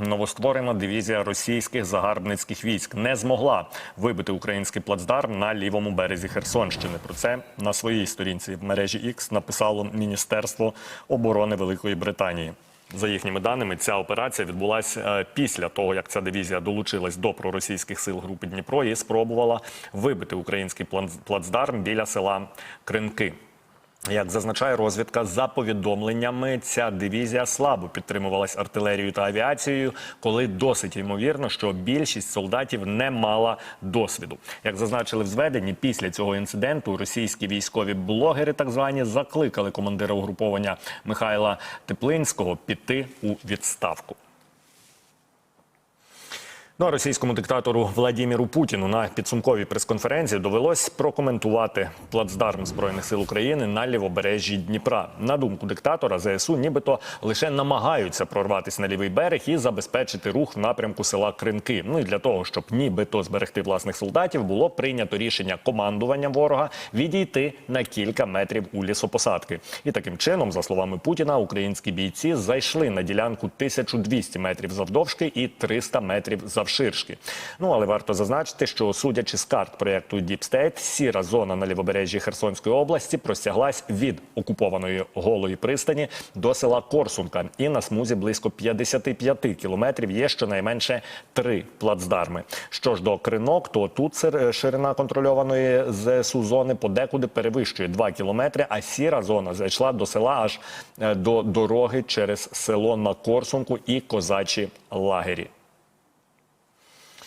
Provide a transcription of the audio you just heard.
Новостворена дивізія російських загарбницьких військ не змогла вибити український плацдарм на лівому березі Херсонщини. Про це на своїй сторінці в мережі X написало Міністерство оборони Великої Британії. За їхніми даними, ця операція відбулася е, після того, як ця дивізія долучилась до проросійських сил групи Дніпро і спробувала вибити український плац- плацдарм біля села Кринки. Як зазначає розвідка, за повідомленнями, ця дивізія слабо підтримувалась артилерією та авіацією, коли досить ймовірно, що більшість солдатів не мала досвіду. Як зазначили в зведенні, після цього інциденту російські військові блогери, так звані, закликали командира угруповання Михайла Теплинського піти у відставку. Ну а російському диктатору Владіміру Путіну на підсумковій прес-конференції довелось прокоментувати плацдарм збройних сил України на лівобережжі Дніпра. На думку диктатора, ЗСУ нібито лише намагаються прорватися на лівий берег і забезпечити рух в напрямку села Кринки. Ну і для того, щоб нібито зберегти власних солдатів, було прийнято рішення командування ворога відійти на кілька метрів у лісопосадки. І таким чином, за словами Путіна, українські бійці зайшли на ділянку 1200 метрів завдовжки і 300 метрів завширшки. Ну але варто зазначити, що судячи з карт проєкту State, сіра зона на лівобережжі Херсонської області простяглась від окупованої голої пристані до села Корсунка. І на смузі близько 55 кілометрів є щонайменше три плацдарми. Що ж до кринок, то тут ширина контрольованої ЗСУ зони подекуди перевищує 2 кілометри, а сіра зона зайшла до села аж е, до дороги через село на Корсунку і козачі лагері.